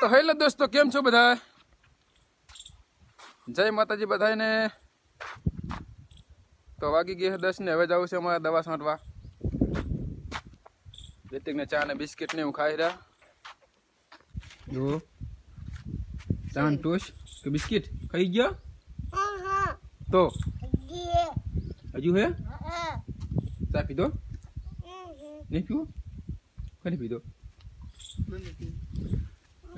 તો હેલો દોસ્તો, કેમ છો બધા? જય માતાજી બધાને તો વાગી ગઈ દસ ને હવે જવું છે અમારે દવા છાંટવા. રિતિકને ચા ને બિસ્કિટ ને હું ખાઈ રહ્યા. ચા ને ટોશ કે બિસ્કિટ? ખાઈ ગયો? તો? હજુ હે? ચા પીધો? નહીં પીવો? કઈ પીધો?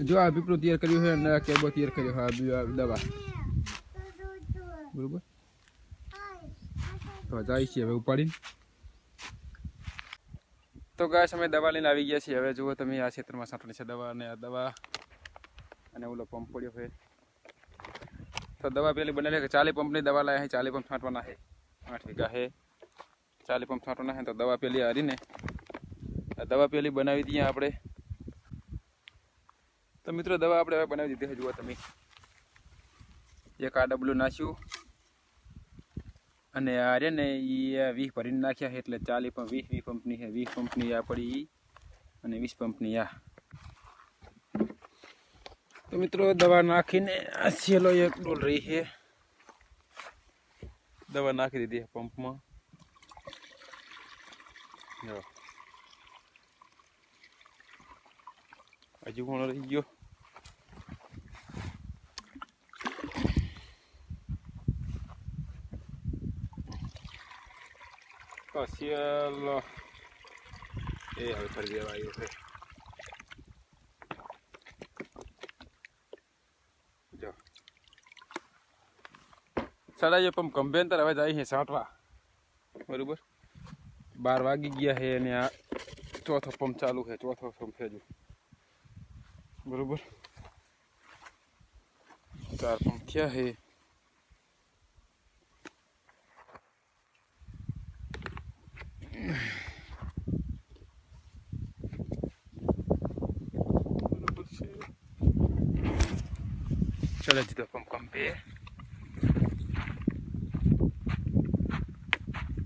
જો આ પીપળો તૈયાર કર્યું છે અને આ કેબો તૈયાર કર્યો છે, આ દવા. બરોબર? તો જાય છે, હવે ઉપાડીને. તો ગાય અમે દવા લઈને આવી ગયા છીએ. હવે જુઓ તમે આ ક્ષેત્રમાં સાંટણી છે દવા અને આ દવા. અને ઓલો પંપ પડ્યો છે. તો દવા પેલી બનાવી કે ચાલી પંપની દવા લાયા છે, ચાલી પંપ છાંટવાના છે. આઠ વીઘા છે. ચાલી પંપ છાંટવાના છે, તો દવા પેલી હારીને દવા પેલી બનાવી દઈએ આપણે. તો મિત્રો, દવા આપણે હવે બનાવી દીધી જુઓ તમે. એક આ ડબલું નાખ્યું. અને આ રે ને એ વીસ ભરીને નાખ્યા છે, એટલે ચાલી પંપ વીસ વીસ પંપની છે. વીસ પંપની આ પડી અને વીસ પંપની આ. તો મિત્રો, દવા નાખીને આ છેલ્લો એક ડોલ રહી છે. દવા નાખી દીધી છે પંપમાં. હજુ પણ રહી ગયો? Cocielo. એ હવે ફરી દેવા આવ્યો છે જો સડાઈએ પંપ કમ્પેન્ટર હવે જાય છે સાંટવા બરાબર બાર વાગી ગયા છે અને આ ચોથો પંપ ચાલુ છે ચોથો પંપ છે હજુ બરોબર ચાર પંપ થયા છે ચલો જીતો પંપ કંપે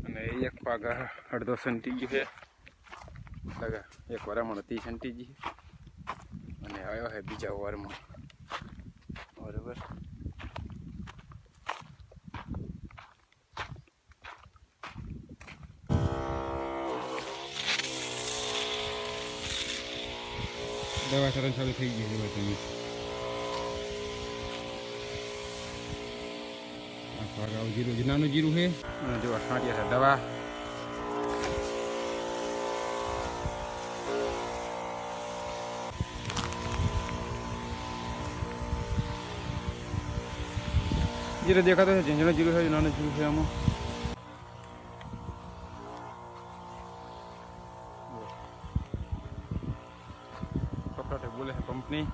અને એક પાગ અડધો સંટી ગયું છે એક વારમાં ત્રીસ સંટી ગઈ અને આવ્યો છે બીજા વારમાં બરોબર દવા સરસ ચાલુ થઈ ગઈ છે આવું જીરું છે નાનું જીરું છે અને જો આ છાંટીએ છે દવા જીરો દેખાતો છે ઝીંઝણો જીરું છે નાનું જીરું છે આમાં કપડાટે બોલે છે કંપની